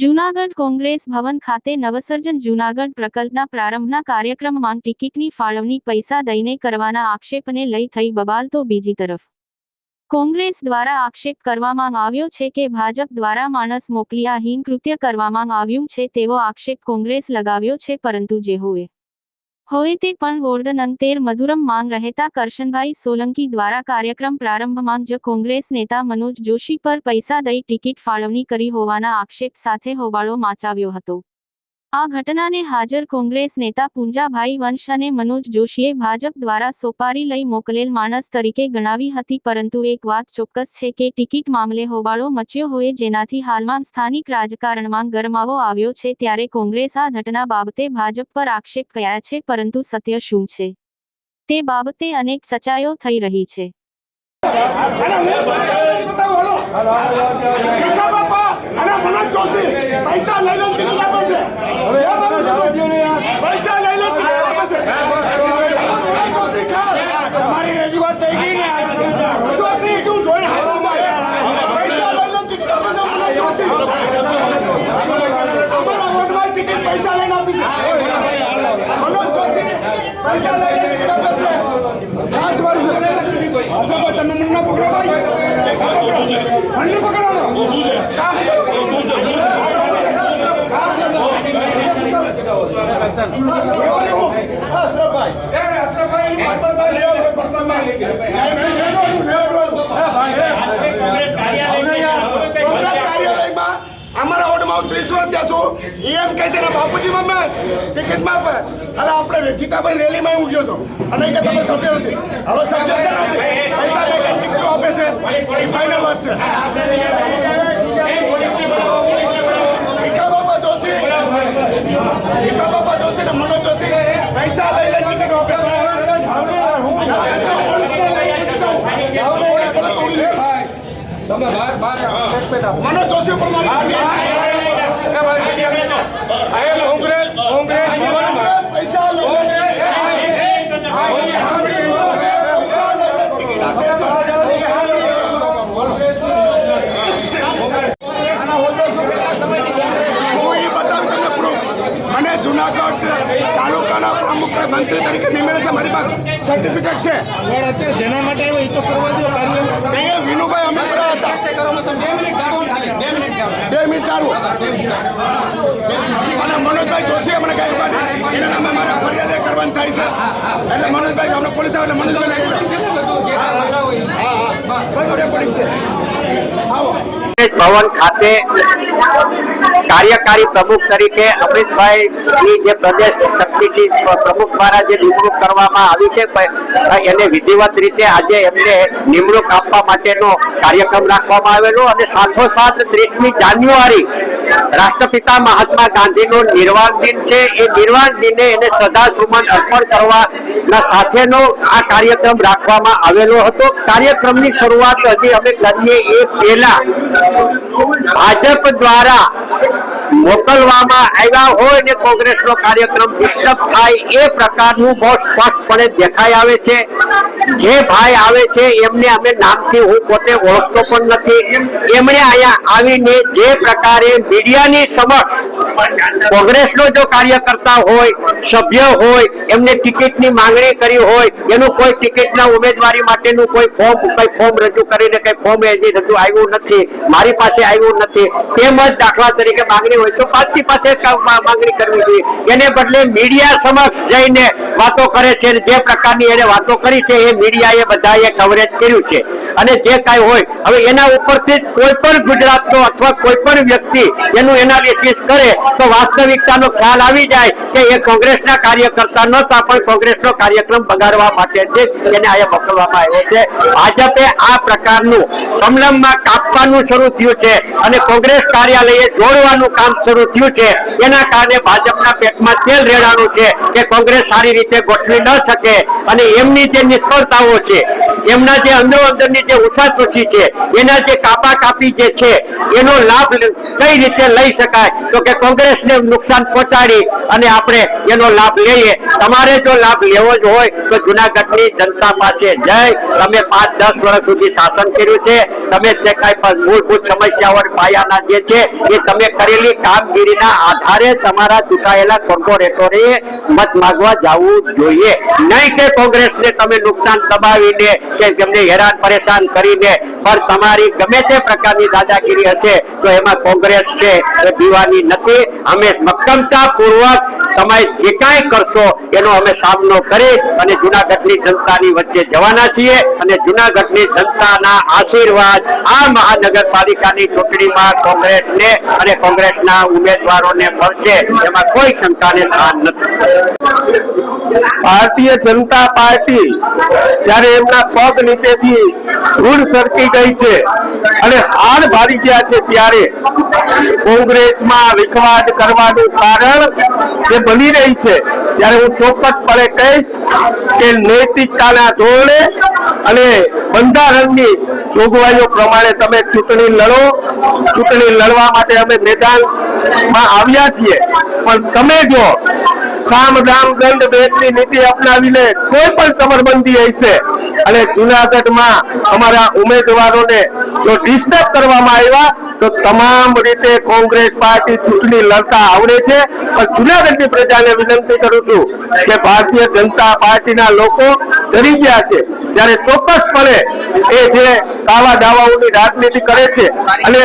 જૂનાગઢ કોંગ્રેસ ભવન ખાતે નવસર્જન જૂનાગઢ પ્રકલ્પના પ્રારંભના કાર્યક્રમમાં ટિકિટની ફાળવણી, પૈસા દઈને કરવાના આક્ષેપને લઈ થઈ બબાલ તો બીજી તરફ. કોંગ્રેસ દ્વારા આક્ષેપ કરવામાં આવ્યો છે કે ભાજપ દ્વારા માણસ મોકલી આ હીન કૃત્ય કરવામાં આવ્યું છે તેવો આક્ષેપ કોંગ્રેસ લગાવ્યો છે, પરંતુ જે હોય તે પણ વોર્ડન અંતેર મધુરમ માંગ રહેતા કરશનભાઈ સોલંકી દ્વારા કાર્યક્રમ પ્રારંભમાં જ કોંગ્રેસ નેતા મનોજ જોશી પર પૈસા દઈ ટિકિટ ફાળવણી કરી હોવાના આક્ષેપ સાથે હોબાળો માચાવ્યો હતો. આ ઘટનાને હાજર કોંગ્રેસ નેતા પૂંજાભાઈ વંશ અને મનોજ જોશીએ ભાજપ દ્વારા સોપારી લઈ મોકલેલ માણસ તરીકે ગણાવી હતી પરંતુ એક વાત ચોક્કસ છે કે ટિકિટ મામલે હોબાળો મચ્યો હોય જેનાથી હાલમાં સ્થાનિક રાજકારણમાં ગરમાવો આવ્યો છે ત્યારે કોંગ્રેસ આ ઘટના બાબતે ભાજપ પર આક્ષેપ કર્યા છે પરંતુ સત્ય શું છે? તે બાબતે અનેક ચર્ચાઓ થઈ રહી છે. અને મનોજ જોશી પૈસા લઈ લે ટિકિટ આપે છે એ બધું છે. પૈસા લઈ લે ટિકિટ આપે છે મનોજ જોશી ખાસ તમારી રજૂઆત થઈ ગઈ ને રજૂઆત નહીં તું જોઈને હાથો જાય પૈસા લઈ લે ટિકિટ આપે છે મનોજ જોશી અમારા વોર્ડમાં ટિકિટ પૈસા લઈને આપી છે મનોજ જોશી પૈસા લઈને ટિકિટ આપે છે ખાસ મારું છે હવે તમે મને પકડો ભાઈ. મને પકડો અમારા વોર્ડમાં હું ત્રીસ વર્ષ ત્યાં એમ કહે છે બાપુજી મમ્મે, ટિકિટમાં અને આપણે જીતાભાઈ રેલીમાં હું ગયો છું. અને કે તમે સભ્ય નથી. હવે સભ્ય નથી ફાઇનલ વાત છે ભીખા જોશી ભીખા જોશી ને મનોજ જોશી પૈસા લઈ લે ટિકિટો લે. તમે બહાર બહાર મનોજ જોશી ઉપર મારી કોંગ્રેસ કોંગ્રેસ ભવનમાં પૈસા લઈ લે પૈસા લઈ લે ટિકિટ આપે છે હું એ બતાવું તમને proof. મને જુનાગઢ તાલુકાના મંત્રી તરીકે નિમેલ છે મારી પાસે સર્ટિફિકેટ છે અત્યારે જેના માટે આવ્યો એ તો કરવા દો કાર્ય વિનુભાઈ અમે કર્યા હતા બે મિનિટ ચાલુ અને મનોજભાઈ જોશીએ અમને કહ્યું એના નામે મારે ફરિયાદ કરવાની થાય છે એટલે મનોજભાઈ અમને પોલીસ આવે એટલે મનોજભાઈ લઈ લો. હા હા બધું રેકોર્ડિંગ છે આવો એક ભવન ખાતે કાર્યકારી પ્રમુખ તરીકે અમિતભાઈ જે પ્રદેશ શક્તિથી પ્રમુખ દ્વારા જે નિમણૂક કરવામાં આવી છે એને વિધિવત રીતે આજે એમને નિમણૂક આપવા માટેનો કાર્યક્રમ રાખવામાં આવેલો અને સાથોસાથ ત્રીસમી જાન્યુઆરી રાષ્ટ્રપિતા મહાત્મા ગાંધીનો નિર્વાણ દિન છે. એ નિર્વાણ દિને એને સદા સુમન અર્પણ કરવાના સાથેનો આ કાર્યક્રમ રાખવામાં આવેલો હતો. કાર્યક્રમની શરૂઆત હજી અમે કરીએ એ પહેલા ભાજપ દ્વારા મોકલવામાં આવ્યા હોય ને કોંગ્રેસનો કાર્યક્રમ ડિસ્ટર્બ થાય એ પ્રકારનું બહુ સ્પષ્ટપણે દેખાઈ આવે છે. જે ભાઈ આવે છે એમને અમે નામથી હું પોતે ઓળખતો પણ નથી. એમણે અહીંયા આવીને જે પ્રકારે મીડિયાની સમક્ષ કોંગ્રેસનો જો કાર્યકર્તા હોય, સભ્ય હોય, એમને ટિકિટની માંગણી કરી હોય, એનું કોઈ ટિકિટના ઉમેદવારી માટેનું કોઈ ફોર્મ કોઈ ફોર્મ રજૂ કરીને, કઈ ફોર્મ હજી રજૂ આવ્યું નથી, મારી પાસે આવ્યું નથી, તેમજ દાખલા તરીકે માંગણી હોય તો પાછી પાસે માંગણી કરવી જોઈએ. એને બદલે મીડિયા સમક્ષ જઈને વાતો કરે છે જે પ્રકારની એને વાતો કરી છે એ મીડિયાએ બધાએ કવરેજ કર્યું છે. અને જે કાંઈ હોય, હવે એના ઉપરથી કોઈ પણ ગુજરાતનો અથવા કોઈ પણ વ્યક્તિ એનું એનાલિસિસ કરે, તો વાસ્તવિકતાનો ખ્યાલ આવી જાય કે એ કોંગ્રેસના કાર્યકર્તા નહોતા, પણ કોંગ્રેસનો કાર્યક્રમ બગાડવા માટે છે એને અહીંયા મોકલવામાં આવ્યો છે. ભાજપે આ પ્રકારનું કમલમમાં કાપવાનું શરૂ થયું છે અને કોંગ્રેસ કાર્યાલયે જોડવાનું કામ શરૂ થયું છે. એના કારણે ભાજપના પેટમાં તેલ રેડાણું છે કે કોંગ્રેસ સારી રીતે ગોઠવી ન શકે અને એમની જે નિષ્ફળતાઓ છે એમના જે અંદરો અંદરની જે ઉછાચોછી છે, એના જે કાપા કાપી જે છે, એનો લાભ કઈ રીતે લઈ શકાય? તો કે કોંગ્રેસને નુકસાન પહોંચાડી અને આપણે એનો લાભ લઈએ. તમારે જો લાભ લેવો જ હોય, તો જુનાગઢની જનતા પાસે જય. તમે પાંચ, દસ વર્ષ સુધી શાસન કર્યું છે. તમે જે કાંઈ મૂળભૂત સમસ્યાઓ પાયાના જે છે, એ તમે કરેલી કામગીરીના આધારે તમારા ચૂંટાયેલા કોર્પોરેટરે મત માંગવા જવું જોઈએ. નહીં કે કોંગ્રેસને તમે નુકસાન દબાવીને કે તેમને હેરાન પરેશાન કરીને પણ તમારી ગમે તે પ્રકારની દાદાગીરી હશે, તો એમાં કોંગ્રેસ છે એ પીવાની નથી. અમે મક્કમતાપૂર્વક તમે જે કાંઈ કરશો, એનો અમે સામનો કરી અને જુનાગઢની જનતાની વચ્ચે જવાના છીએ અને જુનાગઢની જનતાના આશીર્વાદ આ મહાનગરપાલિકાની ચૂંટણીમાં કોંગ્રેસને અને કોંગ્રેસના ઉમેદવારોને મળશે, એમાં કોઈ શંકાને સ્થાન નથી. ભારતીય જનતા પાર્ટી જ્યારે એમના પગ નીચેથી ધૂળ સરકી ગઈ છે અને હાર ભારી ગયા છે ત્યારે કોંગ્રેસમાં વિખવાદ કરવાનું કારણ જે બની રહી છે, ત્યારે હું ચોક્કસપણે કહીશ કે નૈતિકતાના ધોરણે અને બંધારણની જોગવાઈઓ પ્રમાણે તમે ચૂંટણી લડો. ચૂંટણી લડવા માટે અમે મેદાનમાં આવ્યા છીએ. પણ તમે જો સામ દામ દંડ ભેદની નીતિ અપનાવીને કોઈ પણ સમરબંધી હશે અને જુનાગઢમાં અમારા ઉમેદવારોને જો ડિસ્ટર્બ કરવામાં આવ્યા, તો તમામ રીતે કોંગ્રેસ પાર્ટી ચૂંટણી લડતા આવડે છે. પણ જુનાગઢની પ્રજાને વિનંતી કરું છું કે ભારતીય જનતા પાર્ટીના લોકો ડરી ગયા છે. ત્યારે ચોક્કસપણે એ જે કાવા દાવાઓની રાજનીતિ કરે છે અને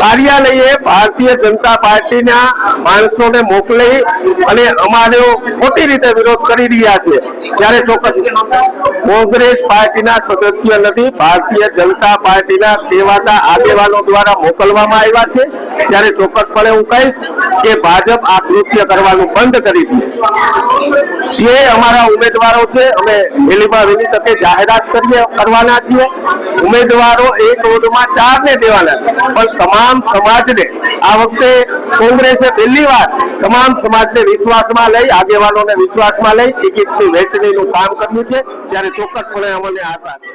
કાર્યાલયે ભારતીય જનતા પાર્ટીના માણસોને મોકલી અને અમારો ખોટી રીતે વિરોધ કરી રહ્યા છે. ત્યારે ચોક્કસ કોંગ્રેસ પાર્ટીના સદસ્ય નથી, ભારતીય જનતા પાર્ટીના કહેવાતા આગેવાનો દ્વારા મોકલવામાં આવ્યા છે. ત્યારે ચોક્કસપણે હું કહીશ કે ભાજપ આ કૃત્ય કરવાનું બંધ કરી દે. જે અમારા ઉમેદવારો છે, અમે વહેલીમાં વહેલી તકે જાહેરાત કરીએ, કરવાના છીએ. ઉમેદવારો એક રોડમાં ચાર ને દેવાના પણ તમામ સમાજને આ વખતે કોંગ્રેસે પહેલી વાર તમામ સમાજને વિશ્વાસમાં લઈ, આગેવાનોને વિશ્વાસમાં લઈ ટિકિટની વહેંચણીનું કામ કર્યું છે. ત્યારે ચોક્કસપણે અમને આશા છે.